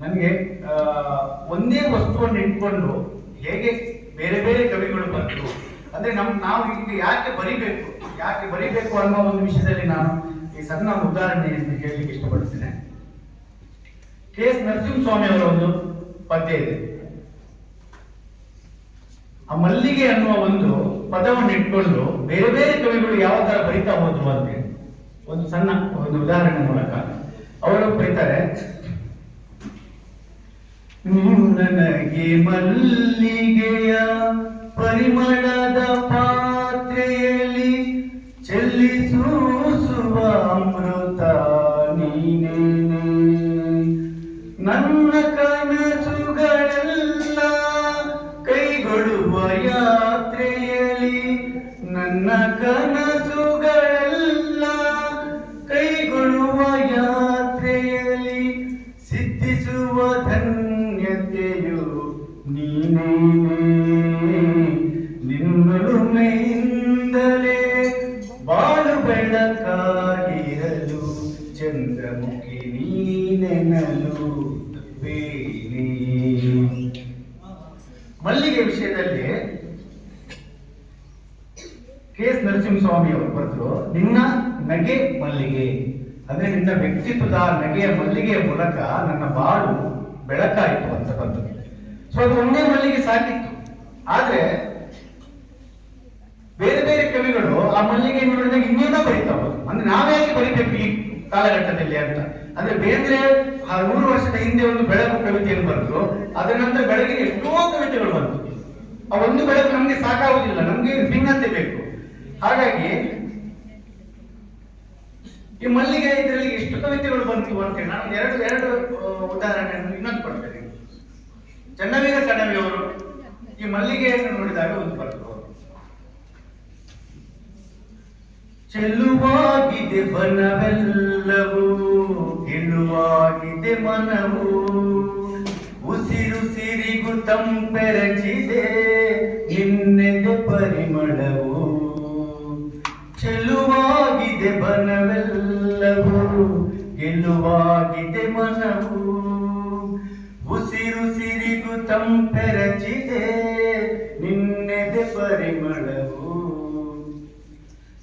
ನನಗೆ ಒಂದೇ ವಸ್ತುವನ್ನು ಇಟ್ಕೊಂಡು ಹೇಗೆ ಬೇರೆ ಬೇರೆ ಕವಿಗಳು ಬಂದರು. ಅಂದ್ರೆ ನಮ್, ನಾವು ಈಗ ಯಾಕೆ ಬರಿಬೇಕು? ಯಾಕೆ ಬರಿಬೇಕು ಅನ್ನೋ ಒಂದು ವಿಷಯದಲ್ಲಿ ನಾನು ಈ ಸಣ್ಣ ಉದಾಹರಣೆಯನ್ನು ಹೇಳಲಿಕ್ಕೆ ಇಷ್ಟಪಡ್ತೇನೆ. ಕೆ ಎಸ್ ನರಸಿಂಹಸ್ವಾಮಿ ಅವರ ಒಂದು ಪದ್ಯ ಇದೆ. ಆ ಮಲ್ಲಿಗೆ ಅನ್ನುವ ಒಂದು ಪದವನ್ನು ಇಟ್ಕೊಂಡು ಬೇರೆ ಬೇರೆ ಕವಿಗಳು ಯಾವ ತರ ಬರಿತಾ ಹೋದ್ರು ಅಂತ ಒಂದು ಸಣ್ಣ ಒಂದು ಉದಾಹರಣೆ ಮೂಲಕ. ಅವರು ಬರೀತಾರೆ ನನಗೆ ಮಲ್ಲಿಗೆಯ ಪರಿಮಳದ ಪಾತ್ರೆಯಲ್ಲಿ ಚೆಲ್ಲಿಸೂಸುವ ಅಮೃತ ನೀನೇನೆ. ನನ್ನ ಕನಸುಗಳೆಲ್ಲ ಕೈಗೊಳ್ಳುವ ಯಾತ್ರೆಯಲ್ಲಿ ನನ್ನ ಕನಸುಗಳೆಲ್ಲ ನೀನೇನೆ ನಿನ್ನೊಲುಮೆಯಿಂದಲೇ ಬಾಳು ಬೆಳಕಾಗಿರಲು ಚಂದ್ರಮುಖಿ ನೀನೆನಲು ಬೇನೆ ಮಲ್ಲಿಗೆ ವಿಷಯದಲ್ಲಿ ಕೆ ಎಸ್ ನರಸಿಂಹಸ್ವಾಮಿ ಅವರು ಬರೆದ್ರು, ನಿನ್ನ ನಗೆ ಮಲ್ಲಿಗೆ. ಅಂದ್ರೆ ನಿನ್ನ ವ್ಯಕ್ತಿತ್ವದ ನಗೆಯ ಮಲ್ಲಿಗೆಯ ಮೂಲಕ ನನ್ನ ಬಾಳು ಬೆಳಕಾಯಿತು ಅಂತ ಬಂತು. ಸೊ ಅದು ಒಂದೇ ಮಲ್ಲಿಗೆ ಸಾಕಿತ್ತು. ಆದ್ರೆ, ಬೇರೆ ಬೇರೆ ಕವಿಗಳು ಆ ಮಲ್ಲಿಗೆ ನೋಡಿದಾಗ ಇನ್ನೇನೋ ಬರೀತಾವ ಅಂದ್ರೆ ನಾವ್ಯಾಕೆ ಬರೀಬೇಕು ಈ ಕಾಲಘಟ್ಟದಲ್ಲಿ ಅಂತ? ಅಂದ್ರೆ ಬೇಂದ್ರೆ ಆ ನೂರು ವರ್ಷದ ಹಿಂದೆ ಒಂದು ಬೆಳಕು ಕವಿತೆಯನ್ನು ಬಂತು ಅದರ ನಂತರ ಬೆಳಗಿನ ಎಷ್ಟೋ ಕವಿತೆಗಳು ಬಂತು. ಆ ಒಂದು ಬೆಳಕು ನಮ್ಗೆ ಸಾಕಾಗುದಿಲ್ಲ ನಮ್ಗೆ ಭಿನ್ನತೆ ಬೇಕು. ಹಾಗಾಗಿ, ಈ ಮಲ್ಲಿಗೆ ಇದರಲ್ಲಿ ಎಷ್ಟು ಕವಿತೆಗಳು ಬಂತು ಅಂತೇಳಿ ನಾನು ಎರಡು ಎರಡು, ಉದಾಹರಣೆಯನ್ನು ಇನ್ನೊಂದು ಕೊಡ್ತೇನೆ. ಚನ್ನವೀರ ಕಣವಿಯವರು ಈ ಮಲ್ಲಿಗೆಯನ್ನು ನೋಡಿದಾಗ ಒಂದು ಬರ್ತರು ಅವರು ಚೆಲ್ಲುವಾಗಿದೆ ಬನವೆಲ್ಲವೂ ಗೆಲುವಾಗಿದೆ ಮನವು. ಉಸಿರು ಸಿರಿಗು ತಂಪೆರಚಿದೆ, ನಿನ್ನೆದೆ ಪರಿಮಳವು. ಚೆಲುವಾಗಿದೆ ಬನವೆಲ್ಲವೂ ಗೆಲುವಾಗಿದೆ ಮನವು. ತಂಪೆರಚಿದೆ ನಿನ್ನೆದೆ ಪರಿಮಳವು.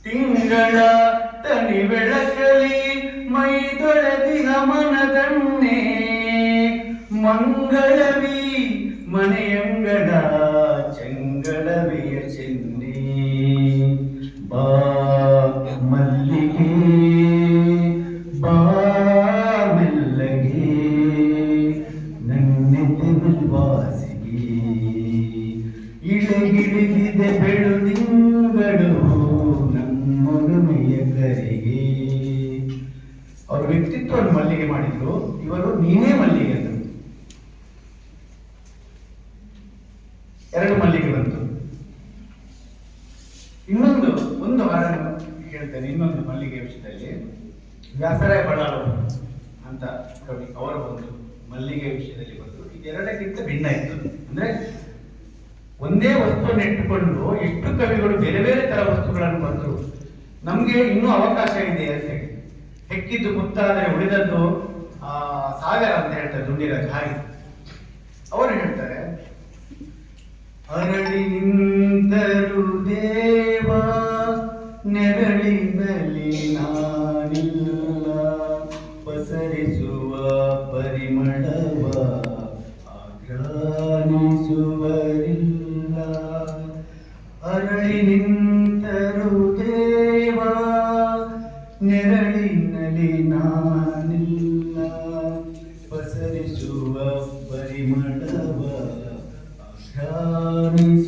ತಿಂಗಳ ತನಿ ಬೆಳಕಲಿ ಮೈದೊಳೆದಿನ ಮನದನ್ನೇ. ಮಂಗಳವಿ ಮನೆಯಂಗಳ ಚೆಂಗಳವಿಯ ಅವ್ರ ವ್ಯಕ್ತಿತ್ವವನ್ನು ಮಲ್ಲಿಗೆ ಮಾಡಿದ್ರು. ಇವರು ನೀನೇ ಮಲ್ಲಿಗೆ ಅಂತ. ಎರಡು ಮಲ್ಲಿಗೆ ಬಂತು. ಇನ್ನೊಂದು, ಒಂದು ವಾರ ಹೇಳ್ತೇನೆ. ಇನ್ನೊಂದು ಮಲ್ಲಿಗೆ ವಿಷಯದಲ್ಲಿ ವ್ಯಾಸರಾಯ ಬಳ್ಳಾಳು ಅಂತ ಕವಿ ಅವರ ಒಂದು ಮಲ್ಲಿಗೆ ವಿಷಯದಲ್ಲಿ ಬಂತು. ಇದೆರಡಕ್ಕಿಂತ ಭಿನ್ನ ಇತ್ತು. ಅಂದ್ರೆ ಒಂದೇ ವಸ್ತುವನ್ನು ಇಟ್ಟುಕೊಂಡು ಎಷ್ಟು ಕವಿಗಳು ಬೇರೆ ಬೇರೆ ತರ ವಸ್ತುಗಳನ್ನು ಬಂದರು. ನಮ್ಗೆ ಇನ್ನೂ ಅವಕಾಶ ಇದೆ ಅಂತ ಹೇಳಿ. ಹೆಕ್ಕಿದ್ದು ಮುತ್ತಾದರೆ ಉಳಿದದ್ದು, ಆ, ಸಾಗರ ಅಂತ ಹೇಳ್ತಾರೆ ದುಂಡಿರ ಹಾಗೆ. ಅವರು ಹೇಳ್ತಾರೆ, ಅರಳಿ ನಿಂತರು ದೇವ ನೆರಳಿನಲ್ಲಿ ನಾನಿಲ್ಲ ನೆರಳಿನಲ್ಲಿ ನಾನಿಲ್ಲ. ಪಸರಿಸುವ ಪರಿಮಳವ ಆಘ್ರಾನಿಸುವರಿಲ್ಲ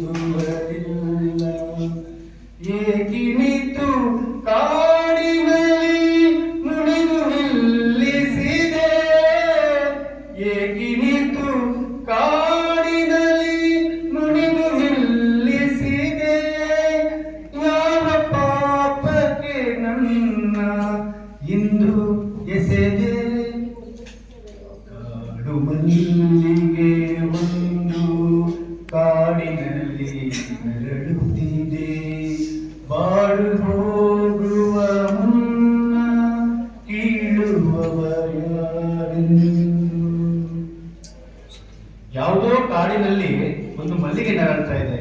ಬಾಳು ಹೋಗುವ ಮುನ್ನ ಯಾವುದೋ ಕಾಡಿನಲ್ಲಿ ಒಂದು ಮಲ್ಲಿಗೆ ನರಳ್ತಾ ಇದೆ.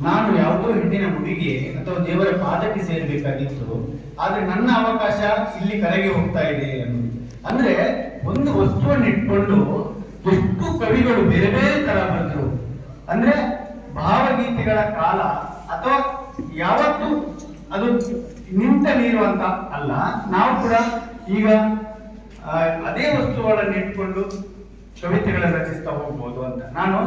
ನಾನು ಯಾವುದೋ ಹೆಣ್ಣಿನ ಹುಡುಗಿ ಅಥವಾ ದೇವರ ಪಾದಕ್ಕೆ ಸೇರಬೇಕಾಗಿತ್ತು. ಆದ್ರೆ ನನ್ನ ಅವಕಾಶ ಇಲ್ಲಿ ಕರೆಗೆ ಹೋಗ್ತಾ ಇದೆ ಅಂದ್ರೆ ಒಂದು ವಸ್ತುವನ್ನು ಇಟ್ಕೊಂಡು ಎಷ್ಟು ಕವಿಗಳು ಬೇರೆ ಬೇರೆ ತರ ಬಂದ್ರು ಅಂದ್ರೆ ಭಾವಗೀತೆಗಳ ಕಾಲ ಅಥವಾ ಯಾವತ್ತು ಅದು ನಿಂತ ನೀರು ಅಂತ ಅಲ್ಲ. ನಾವು ಕೂಡ ಈಗ ಅದೇ ವಸ್ತುಗಳನ್ನು ಇಟ್ಕೊಂಡು ಕವಿತೆಗಳನ್ನು ರಚಿಸ್ತಾ ಹೋಗ್ಬೋದು ಅಂತ. ನಾನು